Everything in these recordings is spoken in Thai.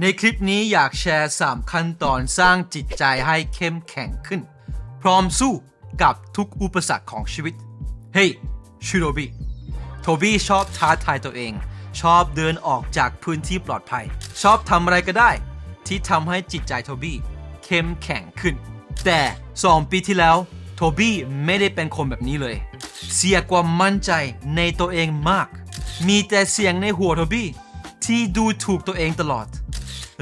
ในคลิปนี้อยากแชร์ 3 ขั้นตอนสร้างจิตใจให้เข้มแข็งขึ้น พร้อมสู้กับทุกอุปสรรคของชีวิต เฮ้ยชิโรบิโทบี้ชอบท้าทายตัวเอง ชอบเดินออกจากพื้นที่ปลอดภัย ชอบทำอะไรก็ได้ ที่ทำให้จิตใจโทบี้เข้มแข็งขึ้น แต่ 2 ปีที่แล้วโทบี้ไม่ได้เป็นคนแบบนี้เลย เสียความมั่นใจในตัวเองมาก มีแต่เสียงในหัวโทบี้ที่ดูถูกตัวเองตลอด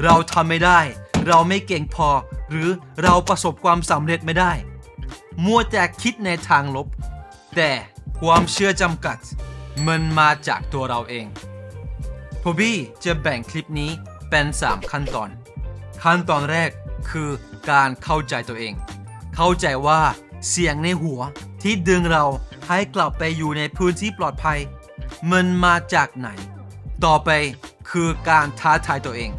เราทำไม่ได้ เราไม่เก่งพอ หรือเราประสบความสำเร็จไม่ได้ มัวแต่คิดในทางลบ แต่ความเชื่อจำกัด มันมาจากตัวเราเองพบบี้จะแบ่งคลิปนี้เป็น 3 ขั้นตอน ขั้นตอนแรกคือการเข้าใจตัวเอง เข้าใจว่าเสียงในหัวที่ดึงเราให้กลับไปอยู่ในพื้นที่ปลอดภัย มันมาจากไหน ต่อไปคือการท้าทายตัวเอง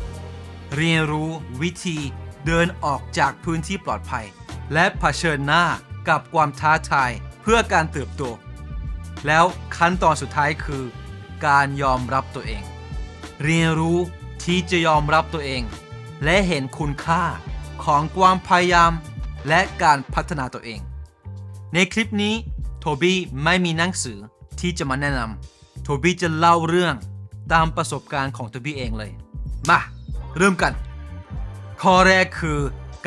เรียนรู้วิธีเดินออกจากพื้นที่ปลอดภัย และเผชิญหน้ากับความท้าทายเพื่อการเติบโต แล้วขั้นตอนสุดท้ายคือ การยอมรับตัวเอง เรียนรู้ที่จะยอมรับตัวเอง และเห็นคุณค่าของความพยายาม และการพัฒนาตัวเอง ในคลิปนี้โทบี้ไม่มีหนังสือที่จะมาแนะนำโทบี้จะเล่าเรื่องตามประสบการณ์ของโทบี้เองเลย มา เริ่มกัน ข้อแรกคือ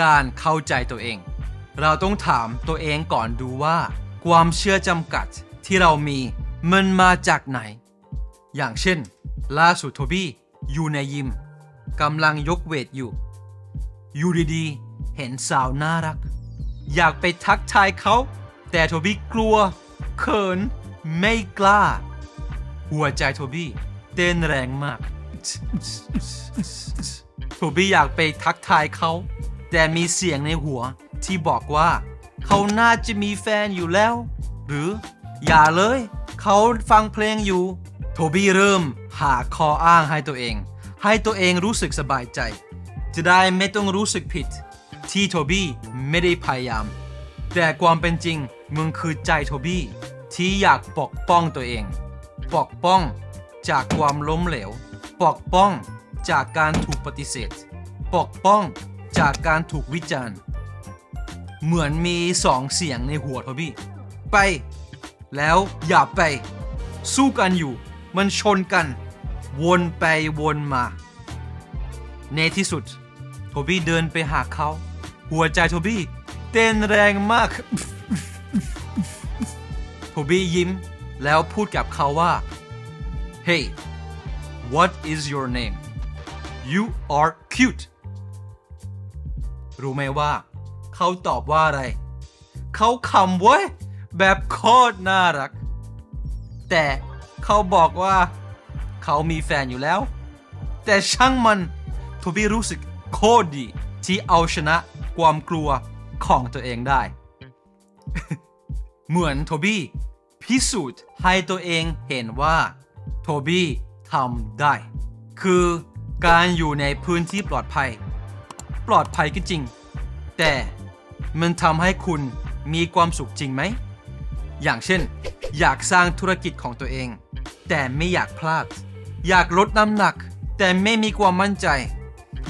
การเข้าใจตัวเอง เราต้องถามตัวเองก่อนดูว่า ความเชื่อจำกัดที่เรามีมันมาจากไหน อย่างเช่น ล่าสุดโทบี้อยู่ในยิมกำลังยกเวทอยู่ อยู่ดีๆ เห็นสาวน่ารัก อยากไปทักทายเขา แต่โทบี้กลัว เขิน ไม่กล้า หัวใจโทบี้เต้นแรงมาก โทบี้อยากไปทักทายเขา แต่มีเสียงในหัวที่บอกว่า เขาน่าจะมีแฟนอยู่แล้ว หรือ อย่าเลย เขาฟังเพลงอยู่ โทบี้เริ่มหาข้ออ้างให้ตัวเอง ให้ตัวเองรู้สึกสบายใจ จะได้ไม่ต้องรู้สึกผิด ที่โทบี้ไม่ได้พยายาม แต่ความเป็นจริงมึงคือใจโทบี้ที่อยากปกป้องตัวเอง ปกป้องจากความล้มเหลว ปกป้องจากการถูกปฏิเสธ ปกป้องจากการถูกวิจารณ์ เหมือนมีสองเสียงในหัวโทบี้ ไป แล้วอย่าไป สู้กันอยู่ มันชนกัน วนไปวนมา ในที่สุด โทบี้เดินไปหาเขา หัวใจโทบี้เต้นแรงมาก โทบี้ยิ้มแล้วพูดกับเขาว่า Hey what is your name you are cute รู้ไหมว่า เขาตอบว่าอะไร เขาคำเว้ย แบบโคตรน่ารัก แต่เขาบอกว่า เขามีแฟนอยู่แล้ว แต่ช่างมันทบี้รู้สึกโคตรดี ที่เอาชนะความกลัวของตัวเองได้ เหมือนโทบี้พิสูจน์ให้ตัวเองเห็นว่า โทบี้ ทำได้ คือการอยู่ในพื้นที่ปลอดภัย ปลอดภัยก็จริง แต่มันทำให้คุณมีความสุขจริงไหม อย่างเช่น อยากสร้างธุรกิจของตัวเอง แต่ไม่อยากพลาด อยากลดน้ำหนัก แต่ไม่มีความมั่นใจ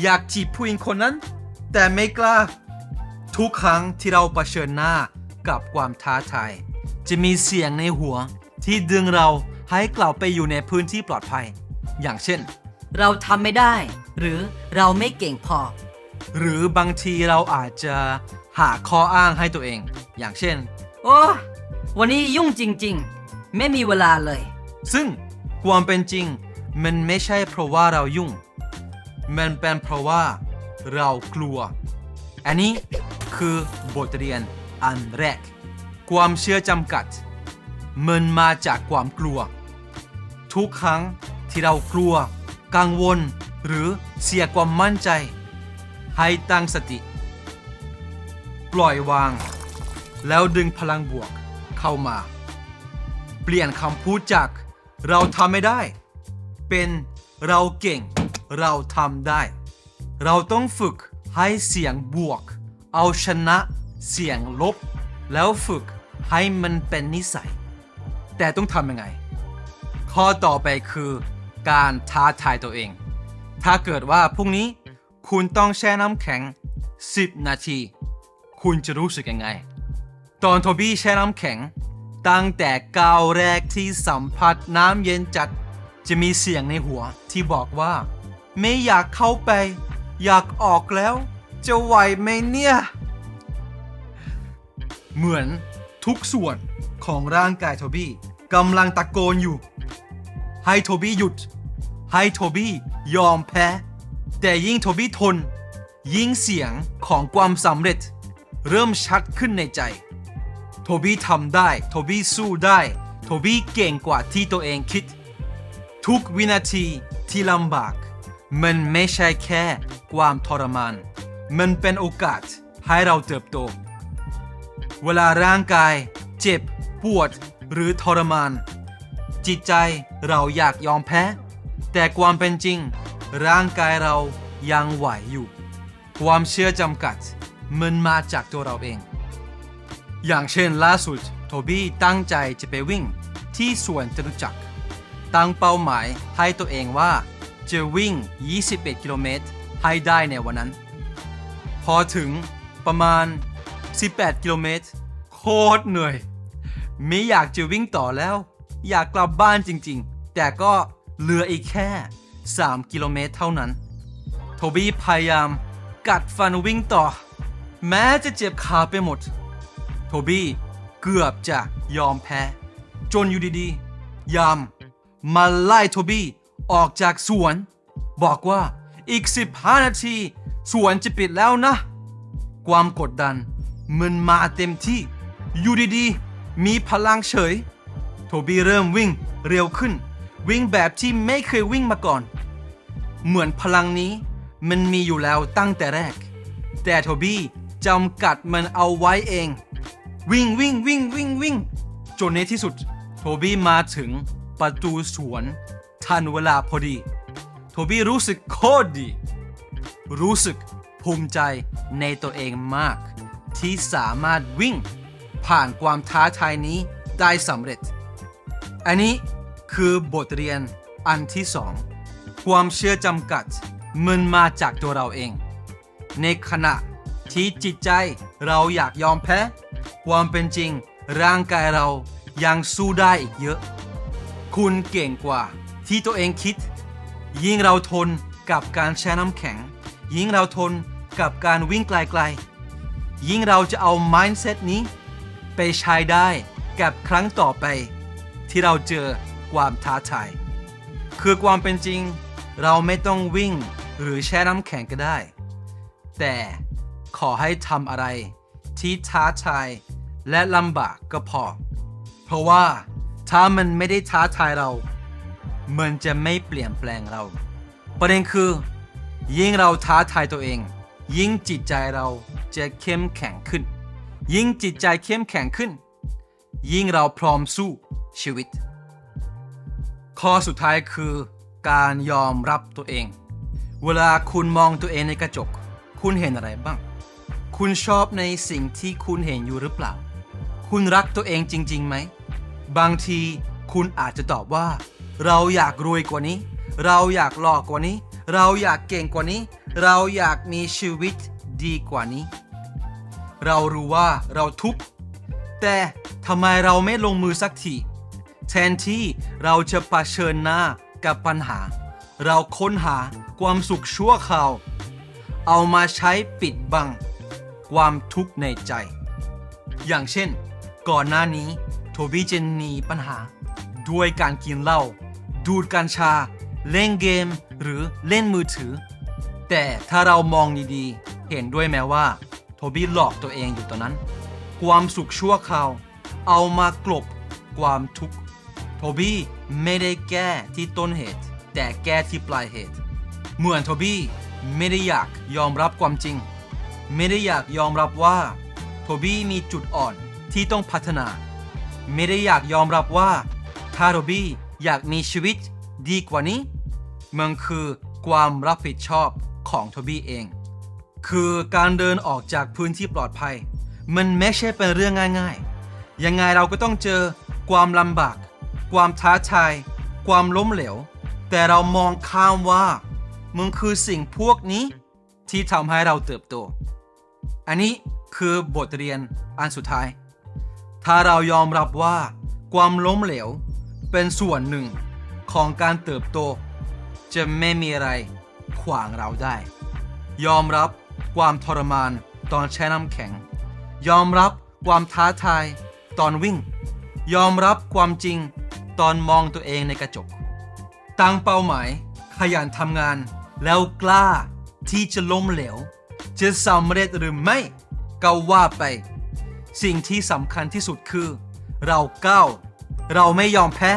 อยากจีบผู้หญิงคนนั้น แต่ไม่กล้า ทุกครั้งที่เราเผชิญหน้ากับความท้าทาย จะมีเสียงในหัวที่ดึงเรา ให้กลับไปอยู่ในพื้นที่ปลอดภัย อย่างเช่น เราทำไม่ได้ หรือเราไม่เก่งพอ หรือบางทีเราอาจจะหาข้ออ้างให้ตัวเอง อย่างเช่น โอ้ วันนี้ยุ่งจริง ๆ ไม่มีเวลาเลย ซึ่งความเป็นจริง มันไม่ใช่เพราะว่าเรายุ่ง มันเป็นเพราะว่าเรากลัว อันนี้คือบทเรียนอันแรก ความเชื่อจำกัด มันมาจากความกลัว ทุกครั้งที่เรากลัว กังวล หรือเสียความมั่นใจ ให้ตั้งสติ ปล่อยวาง แล้วดึงพลังบวกเข้ามา เปลี่ยนคำพูดจาก เราทำไม่ได้ เป็นเราเก่ง เราทำได้ เราต้องฝึกให้เสียงบวก เอาชนะเสียงลบ แล้วฝึกให้มันเป็นนิสัย แต่ต้องทำยังไง ข้อต่อไปคือการท้าทายตัวเอง ถ้าเกิดว่าพรุ่งนี้คุณต้องแช่น้ำแข็ง 10 นาที คุณจะรู้สึกยังไง ตอนโทบี้แช่น้ำแข็ง ตั้งแต่ก้าวแรกที่สัมผัสน้ำเย็นจัด จะมีเสียงในหัวที่บอกว่า ไม่อยากเข้าไป อยากออกแล้ว จะไหวไหมเนี่ย เหมือนทุกส่วนของร่างกายโทบี้กำลังตะโกนอยู่ ให้โทบี้หยุด ให้โทบี้ยอมแพ้ แต่ยิ่งโทบี้ทน ยิ่งเสียงของความสำเร็จ เริ่มชัดขึ้นในใจ โทบี้ทำได้ โทบี้สู้ได้ โทบี้เก่งกว่าที่ตัวเองคิด ทุกวินาทีที่ลำบาก มันไม่ใช่แค่ความทรมาน มันเป็นโอกาสให้เราเติบโต เวลาร่างกาย เจ็บ ปวดหรือทรมาน จิตใจเราอยากยอมแพ้ แต่ความเป็นจริง ร่างกายเรายังไหวอยู่ ความเชื่อจำกัดมันมาจากตัวเราเอง อย่างเช่นล่าสุด โทบี้ตั้งใจจะไปวิ่งที่สวนจตุจักรตั้งเป้าหมายให้ตัวเองว่า จะวิ่ง 21 กิโลเมตรให้ได้ในวันนั้น พอถึงประมาณ 18 กิโลเมตร โคตรเหนื่อย ไม่อยากจะวิ่งต่อแล้ว อยากกลับบ้านจริงๆ แต่ก็เหลืออีกแค่ 3 กิโลเมตรเท่านั้น โทบี้พยายามกัดฟันวิ่งต่อ แม้จะเจ็บขาไปหมด โทบี้เกือบจะยอมแพ้ จนอยู่ดีๆ ยามมาไล่โทบี้ออกจากสวน บอกว่าอีก 15 นาทีสวนจะปิดแล้วนะ ความกดดันมันมาเต็มที่ อยู่ดีๆ มีพลังเฉย โทบี้เริ่มวิ่งเร็วขึ้น วิ่งแบบที่ไม่เคยวิ่งมาก่อน เหมือนพลังนี้มันมีอยู่แล้วตั้งแต่แรก แต่โทบี้จำกัดมันเอาไว้เอง วิ่งวิ่งวิ่งวิ่งวิ่งจนในที่สุด โทบี้มาถึงประตูสวน ทันเวลาพอดี โทบี้รู้สึกโคตรดี รู้สึกภูมิใจในตัวเองมาก ที่สามารถวิ่งผ่านความท้าทายนี้ได้สำเร็จ อันนี้คือบทเรียนอันที่สองความเชื่อจำกัดมันมาจากตัวเราเอง ในขณะที่จิตใจเราอยากยอมแพ้ ความเป็นจริงร่างกายเรายังสู้ได้อีกเยอะ คุณเก่งกว่าที่ตัวเองคิด ยิ่งเราทนกับการแช่น้ำแข็ง ยิ่งเราทนกับการวิ่งไกลๆ ยิ่งเราจะเอา mindset นี้ ไปใช้ได้กับครั้งต่อไป ที่เราเจอความท้าทายคือความเป็นจริง เราไม่ต้องวิ่งหรือแช่น้ำแข็งก็ได้ แต่ขอให้ทำอะไรที่ท้าทายและลำบากก็พอ เพราะว่าถ้ามันไม่ได้ท้าทายเรา มันจะไม่เปลี่ยนแปลงเรา ประเด็นคือ ยิ่งเราท้าทายตัวเอง ยิ่งจิตใจเราจะเข้มแข็งขึ้น ยิ่งจิตใจเข้มแข็งขึ้น ยิ่งเราพร้อมสู้ ชีวิต ข้อสุดท้ายคือการยอมรับตัวเอง เวลาคุณมองตัวเองในกระจก คุณเห็นอะไรบ้าง คุณชอบในสิ่งที่คุณเห็นอยู่หรือเปล่า คุณรักตัวเองจริงๆไหม บางทีคุณอาจจะตอบว่า เราอยากรวยกว่านี้ เราอยากหล่อกว่านี้ เราอยากเก่งกว่านี้ เราอยากมีชีวิตดีกว่านี้ เรารู้ว่าเราทุกข์แต่ทำไมเราไม่ลงมือสักที แทนที่เราจะะเผชิญหน้ากับปัญหา เราค้นหาความสุขชั่วคราว เอามาใช้ปิดบัง ความทุกข์ในใจ อย่างเช่น ก่อนหน้านี้โทบี้จะหนีปัญหา ด้วยการกินเหล้าดูดกัญชา เล่นเกม หรือเล่นมือถือ แต่ถ้าเรามองดีๆ เห็นด้วยแม้ว่า โทบี้หลอกตัวเองอยู่ตอนนั้น ความสุขชั่วคราว เอามากลบความทุกข์ โทบี้ไม่ได้แก้ที่ต้นเหตุ แต่แก้ที่ปลายเหตุ เหมือนโทบี้ไม่ได้อยากยอมรับความจริง ไม่ได้อยากยอมรับว่าโทบี้มีจุดอ่อนที่ต้องพัฒนา ไม่ได้อยากยอมรับว่าถ้าโทบี้อยากมีชีวิตดีกว่านี้มันคือความรับผิดชอบของโทบี้เอง คือการเดินออกจากพื้นที่ปลอดภัย มันไม่ใช่เป็นเรื่องง่ายๆ ยังไงเราก็ต้องเจอความลำบาก ความท้าทาย ความล้มเหลว แต่เรามองข้ามว่ามึงคือสิ่งพวกนี้ที่ทำให้เราเติบโต อันนี้คือบทเรียนอันสุดท้าย ถ้าเรายอมรับว่า ความล้มเหลว เป็นส่วนหนึ่งของการเติบโต จะไม่มีอะไรขวางเราได้ ยอมรับความทรมานตอนแช่น้ำแข็ง ยอมรับความท้าทายตอนวิ่ง ยอมรับความจริง ตอนมองตัวเองในกระจก ตั้งเป้าหมาย ขยันทำงาน แล้วกล้าที่จะล้มเหลว จะสำเร็จหรือไม่ก็ว่าไป สิ่งที่สำคัญที่สุดคือ เราก้าวเราไม่ยอมแพ้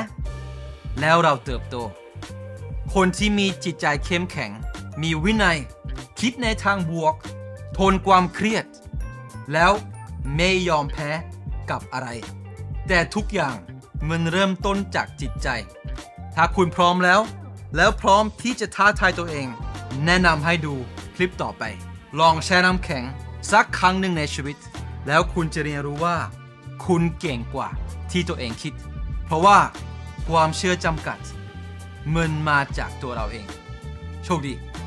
แล้วเราเติบโต คนที่มีจิตใจเข้มแข็ง มีวินัย คิดในทางบวก ทนความเครียด แล้วไม่ยอมแพ้กับอะไร แต่ทุกอย่าง มันเริ่มต้นจากจิตใจ ถ้าคุณพร้อมแล้ว แล้วพร้อมที่จะท้าทายตัวเอง แนะนำให้ดูคลิปต่อไป ลองแช่น้ำแข็งสักครั้งหนึ่งในชีวิต แล้วคุณจะเรียนรู้ว่า คุณเก่งกว่าที่ตัวเองคิด เพราะว่าความเชื่อจำกัด มันมาจากตัวเราเอง โชคดี